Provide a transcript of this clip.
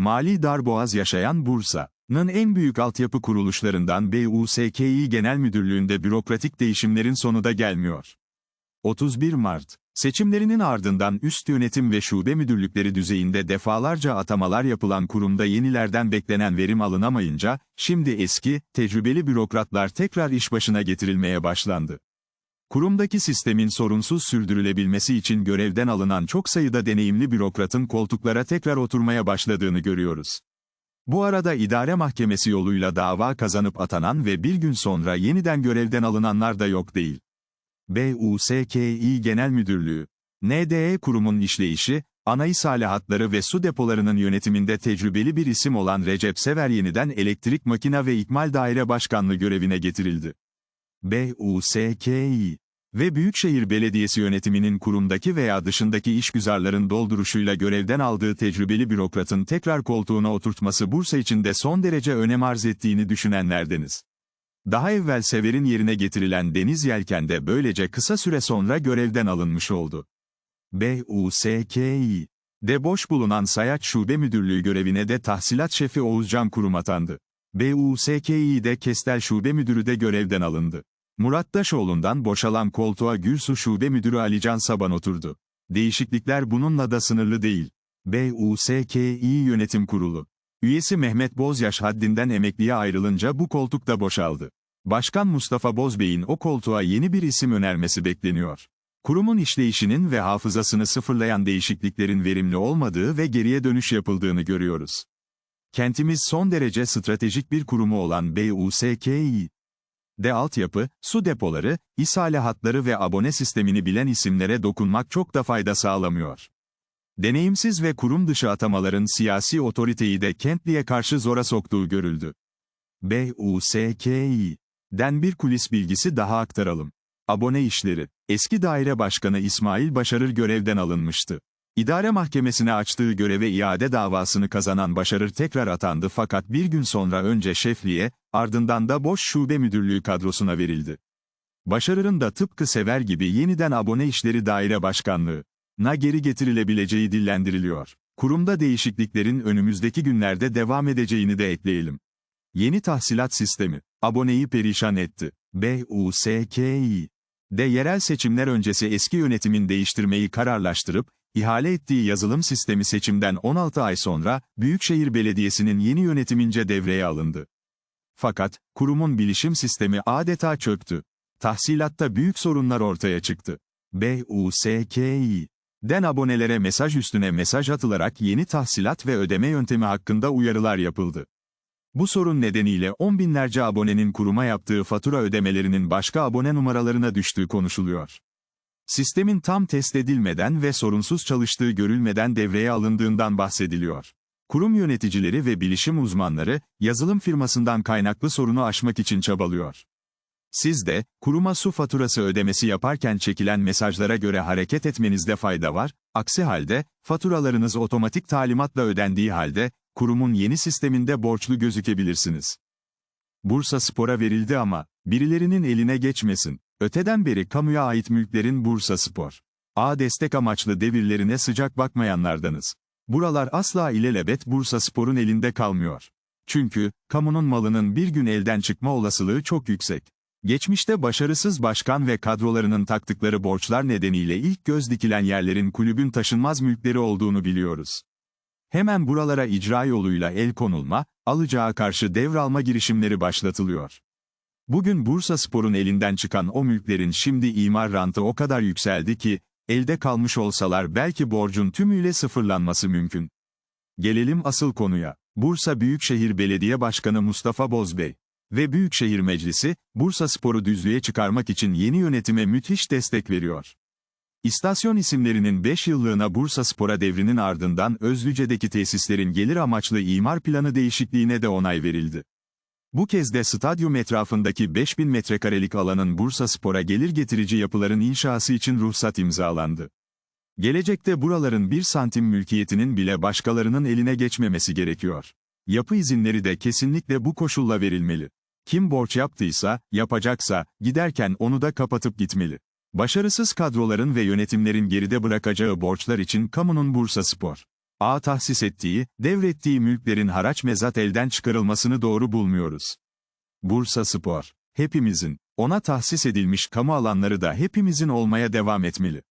Mali darboğaz yaşayan Bursa'nın en büyük altyapı kuruluşlarından BUSKİ Genel Müdürlüğü'nde bürokratik değişimlerin sonu da gelmiyor. 31 Mart Seçimlerinin ardından üst yönetim ve şube müdürlükleri düzeyinde defalarca atamalar yapılan kurumda yenilerden beklenen verim alınamayınca, şimdi eski, tecrübeli bürokratlar tekrar iş başına getirilmeye başlandı. Kurumdaki sistemin sorunsuz sürdürülebilmesi için görevden alınan çok sayıda deneyimli bürokratın koltuklara tekrar oturmaya başladığını görüyoruz. Bu arada idare mahkemesi yoluyla dava kazanıp atanan ve bir gün sonra yeniden görevden alınanlar da yok değil. BUSKİ Genel Müdürlüğü, NDE kurumun işleyişi, ana isalahatları ve su depolarının yönetiminde tecrübeli bir isim olan Recep Sever yeniden Elektrik Makina ve İkmal Daire Başkanlığı görevine getirildi. BUSKİ ve Büyükşehir Belediyesi yönetiminin kurumdaki veya dışındaki işgüzarların dolduruşuyla görevden aldığı tecrübeli bürokratın tekrar koltuğuna oturtması Bursa için de son derece önem arz ettiğini düşünenlerdeniz. Daha evvel Sever'in yerine getirilen Deniz Yelken de böylece kısa süre sonra görevden alınmış oldu. BUSKİ de boş bulunan Sayaç Şube Müdürlüğü görevine de tahsilat şefi Oğuzcan Kurum atandı. BUSKİ'de Kestel Şube Müdürü de görevden alındı. Murat Daşoğlu'ndan boşalan koltuğa Gürsu Şube Müdürü Alican Saban oturdu. Değişiklikler bununla da sınırlı değil. BUSKİ Yönetim Kurulu. Üyesi Mehmet Bozyaş haddinden emekliye ayrılınca bu koltuk da boşaldı. Başkan Mustafa Bozbey'in o koltuğa yeni bir isim önermesi bekleniyor. Kurumun işleyişinin ve hafızasını sıfırlayan değişikliklerin verimli olmadığı ve geriye dönüş yapıldığını görüyoruz. Kentimiz son derece stratejik bir kurumu olan BUSKİ, de altyapı, su depoları, ishale hatları ve abone sistemini bilen isimlere dokunmak çok da fayda sağlamıyor. Deneyimsiz ve kurum dışı atamaların siyasi otoriteyi de Kentli'ye karşı zora soktuğu görüldü. BUSKİ den bir kulis bilgisi daha aktaralım. Abone işleri. Eski daire başkanı İsmail Başarır görevden alınmıştı. İdare mahkemesine açtığı göreve iade davasını kazanan Başarır tekrar atandı fakat bir gün sonra önce şefliğe, ardından da boş şube müdürlüğü kadrosuna verildi. Başarır'ın da tıpkı Sever gibi yeniden abone işleri daire başkanlığı na geri getirilebileceği dillendiriliyor. Kurumda değişikliklerin önümüzdeki günlerde devam edeceğini de ekleyelim. Yeni tahsilat sistemi, aboneyi perişan etti. BUSKİ de yerel seçimler öncesi eski yönetimin değiştirmeyi kararlaştırıp, ihale ettiği yazılım sistemi seçimden 16 ay sonra, Büyükşehir Belediyesi'nin yeni yönetimince devreye alındı. Fakat, kurumun bilişim sistemi adeta çöktü. Tahsilatta büyük sorunlar ortaya çıktı. BUSKİ Den abonelere mesaj üstüne mesaj atılarak yeni tahsilat ve ödeme yöntemi hakkında uyarılar yapıldı. Bu sorun nedeniyle on binlerce abonenin kuruma yaptığı fatura ödemelerinin başka abone numaralarına düştüğü konuşuluyor. Sistemin tam test edilmeden ve sorunsuz çalıştığı görülmeden devreye alındığından bahsediliyor. Kurum yöneticileri ve bilişim uzmanları, yazılım firmasından kaynaklı sorunu aşmak için çabalıyor. Siz de, kuruma su faturası ödemesi yaparken çekilen mesajlara göre hareket etmenizde fayda var, aksi halde, faturalarınız otomatik talimatla ödendiği halde, kurumun yeni sisteminde borçlu gözükebilirsiniz. Bursa Spor'a verildi ama, birilerinin eline geçmesin. Öteden beri kamuya ait mülklerin Bursa Spor. A destek amaçlı devirlerine sıcak bakmayanlardanız. Buralar asla ilelebet Bursa Spor'un elinde kalmıyor. Çünkü, kamunun malının bir gün elden çıkma olasılığı çok yüksek. Geçmişte başarısız başkan ve kadrolarının taktıkları borçlar nedeniyle ilk göz dikilen yerlerin kulübün taşınmaz mülkleri olduğunu biliyoruz. Hemen buralara icra yoluyla el konulma, alıcağa karşı devralma girişimleri başlatılıyor. Bugün Bursa Spor'un elinden çıkan o mülklerin şimdi imar rantı o kadar yükseldi ki, elde kalmış olsalar belki borcun tümüyle sıfırlanması mümkün. Gelelim asıl konuya. Bursa Büyükşehir Belediye Başkanı Mustafa Bozbey ve Büyükşehir Meclisi, Bursa Spor'u düzlüğe çıkarmak için yeni yönetime müthiş destek veriyor. İstasyon isimlerinin 5 yıllığına Bursa Spor'a devrinin ardından Özlüce'deki tesislerin gelir amaçlı imar planı değişikliğine de onay verildi. Bu kez de stadyum etrafındaki 5000 metrekarelik alanın Bursa Spor'a gelir getirici yapıların inşası için ruhsat imzalandı. Gelecekte buraların bir santim mülkiyetinin bile başkalarının eline geçmemesi gerekiyor. Yapı izinleri de kesinlikle bu koşulla verilmeli. Kim borç yaptıysa, yapacaksa, giderken onu da kapatıp gitmeli. Başarısız kadroların ve yönetimlerin geride bırakacağı borçlar için kamunun Bursa Spor A tahsis ettiği, devrettiği mülklerin haraç mezat elden çıkarılmasını doğru bulmuyoruz. Bursa Spor. Hepimizin, ona tahsis edilmiş kamu alanları da hepimizin olmaya devam etmeli.